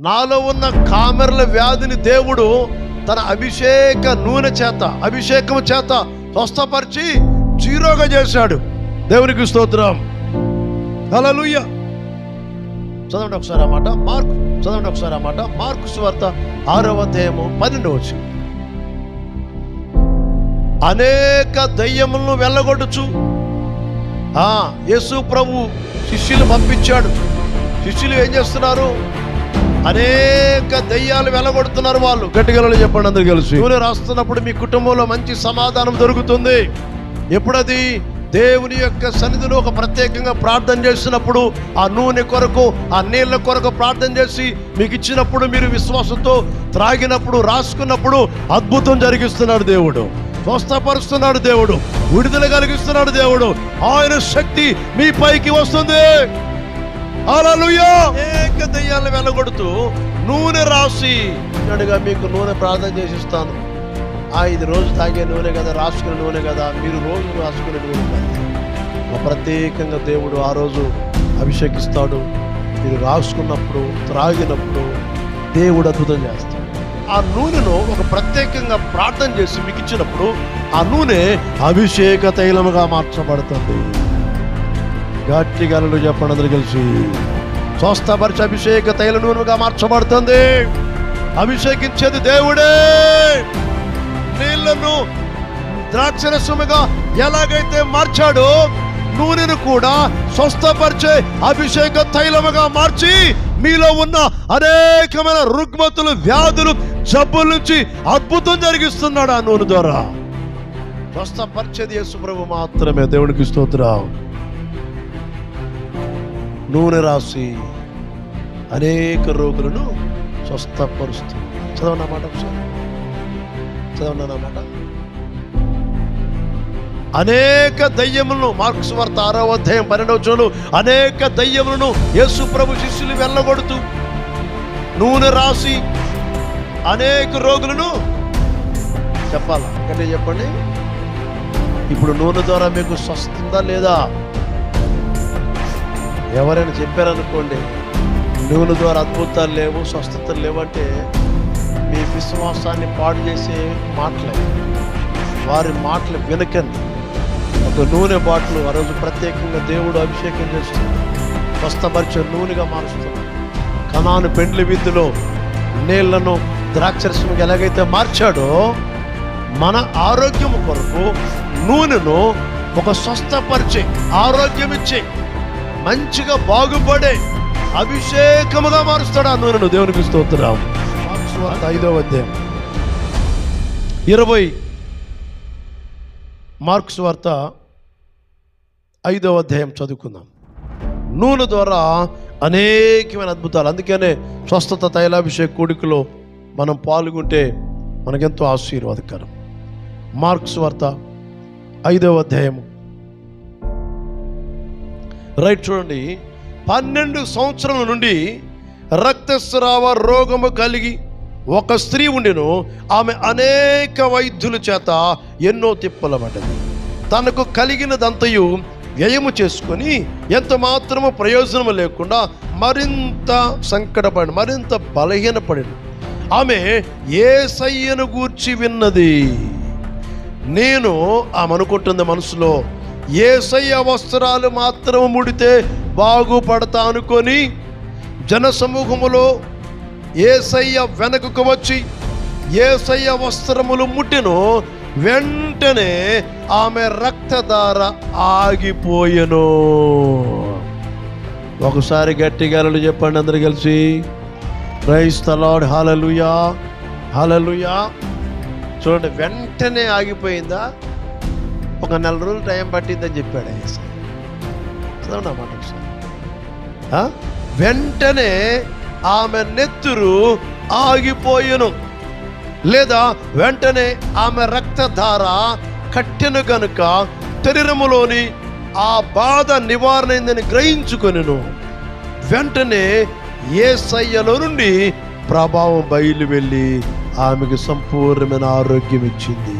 నాలో ఉన్న కామెర్ల వ్యాధిని దేవుడు తన అభిషేక నూనె చేత అభిషేకం చేత స్వస్థపరిచి జీరోగా చేశాడు. దేవునికి స్తోత్రం. హల్లెలూయా. చదవండి ఒకసారి అన్నమాట మార్క్ మార్కు చదవండి ఒకసారి అన్నమాట మార్కు సువార్త ఆరవ అధ్యాయము పన్నెండు వచ్చి అనేక దయ్యములను వెళ్ళగొట్టుచు. ఆ యేసు ప్రభు శిష్యులు పంపించాడు. శిష్యులు ఏం చేస్తున్నారు? అనేక దయ్యాలు వెళ్ళగొడుతున్నారు వాళ్ళు. గట్టిగలలో చెప్పండి అందరు కలిసి. నూనె రాస్తున్నప్పుడు మీ కుటుంబంలో మంచి సమాధానం దొరుకుతుంది. ఎప్పుడది? దేవుని యొక్క సన్నిధిలో ఒక ప్రత్యేకంగా ప్రార్థన చేసినప్పుడు ఆ నూనె కొరకు ఆ నీళ్ళ కొరకు ప్రార్థన చేసి మీకు ఇచ్చినప్పుడు మీరు విశ్వాసంతో త్రాగినప్పుడు రాసుకున్నప్పుడు అద్భుతం జరిగిస్తున్నాడు దేవుడు. స్వస్థపరుస్తున్నాడు దేవుడు. విడుదల కలిగిస్తున్నాడు దేవుడు. ఆయన శక్తి మీ పైకి వస్తుంది. హల్లెలూయా. ఏక దయ్యాలను వెళ్ళగొడుతూ నూనె రాసి అడిగా మీకు నూనె ప్రార్థన చేసి ఇస్తాను ఆ ఇది రోజు తాగే నూనె కదా రాసుకునే నూనె కదా మీరు రోజు రాసుకునే నూనె కదా. ప్రత్యేకంగా దేవుడు ఆ రోజు అభిషేకిస్తాడు. మీరు రాసుకున్నప్పుడు త్రాగినప్పుడు దేవుడు అద్భుతం చేస్తాడు. ఆ నూనెను ఒక ప్రత్యేకంగా ప్రార్థన చేసి మీకు ఇచ్చినప్పుడు ఆ నూనె అభిషేక తైలముగా మార్చబడుతుంది. గట్టిగాలు చెప్పండి అందరు కలిసి. స్వస్థపరిచి అభిషేక తైల నూనెగా మార్చబడుతుంది. అభిషేకించేది దేవుడే. నీళ్ళను ద్రాక్షరసముగా ఎలాగైతే మార్చాడో నూనెను కూడా స్వస్థపరిచే అభిషేక తైలముగా మార్చి మీలో ఉన్న అనేకమైన రుగ్మతులు వ్యాధులు జబ్బుల నుంచి అద్భుతం జరిగిస్తున్నాడు ఆ నూనె ద్వారా. స్వస్థపరిచేది యేసుప్రభు మాత్రమే. దేవునికి స్తోత్రం. నూనె రాసి అనేక రోగులను స్వస్థపరుస్తుంది. చదవనా మాట ఒకసారి. మాట. అనేక దయ్యములను మార్క్స్ వార్త ఆరో అధ్యాయం పన్నెండవ అనేక దయ్యములను యేసు ప్రభు శిష్యులు వెళ్ళగొడుతూ నూనె రాసి అనేక రోగులను చెప్పాలి? అంటే చెప్పండి. ఇప్పుడు నూనె ద్వారా మీకు స్వస్థందా లేదా? ఎవరైనా చెప్పారనుకోండి నూనె ద్వారా అద్భుతాలు లేవు స్వస్థతలు లేవంటే మీ విశ్వాసాన్ని పాడు చేసే మాటలే వారి మాటలు వినకండి. ఒక నూనె బాటిల్ ఆ రోజు ప్రత్యేకంగా దేవుడు అభిషేకం చేస్తున్నాడు. స్వస్థపరిచే నూనెగా మారుస్తున్నాడు. కణాను పెండ్లి విద్యలో నీళ్ళను ద్రాక్షరసముగా ఎలాగైతే మార్చాడో మన ఆరోగ్యం కొరకు నూనెను ఒక స్వస్థపరిచే ఆరోగ్యం ఇచ్చే మంచిగా బాగుపడే అభిషేకముగా మారుస్తాడు ఆ నూనెను దేవునికి స్తోత్రం. ఐదవ అధ్యాయం. ఇరవై మార్క్స్ వార్త ఐదవ అధ్యాయం చదువుకుందాం. నూనె ద్వారా అనేకమైన అద్భుతాలు అందుకనే స్వస్థత తైలాభిషేక కూడికలో మనం పాల్గొంటే మనకెంతో ఆశీర్వాదకరం. మార్క్స్ వార్త ఐదవ అధ్యాయము రైట్ చూడండి. పన్నెండు సంవత్సరాల నుండి రక్తస్రావ రోగము కలిగి ఒక స్త్రీ ఉండెను. ఆమె అనేక వైద్యుల చేత ఎన్నో తిప్పల పడ్డది. తనకు కలిగినదంతయు వ్యయము చేసుకొని ఎంత మాత్రము ప్రయోజనం లేకుండా మరింత సంకటపడి మరింత బలహీనపడింది. ఆమె ఏ సయ్యను గూర్చి విన్నది. నేను ఆమె అనుకుంటుంది మనసులో ఏసయ్య వస్త్రాలు మాత్రం ముడితే బాగుపడతా అనుకొని జనసమూహములో ఏసయ్య వెనకకు వచ్చి ఏసయ్య వస్త్రములు ముట్టిను వెంటనే ఆమె రక్తధార ఆగిపోయెను. ఒకసారి గట్టిగాలలు చెప్పండి అందరు కలిసి. ప్రైస్ తలాడ్ హాలలుయా హాలలుయా చూడండి వెంటనే ఆగిపోయిందా? ఒక నెల రోజులు టైం పట్టిందని చెప్పాడు ఏసై చదవండి మాట ఒకసారి. వెంటనే ఆమె నెత్తురు ఆగిపోయెను. లేదా వెంటనే ఆమె రక్తధార కట్టెను గనుక శరీరములోని ఆ బాధ నివారణ అయిందని వెంటనే ఏ సయ్యలో నుండి ప్రభావం బయలు వెళ్ళి ఆమెకు సంపూర్ణమైన ఆరోగ్యం ఇచ్చింది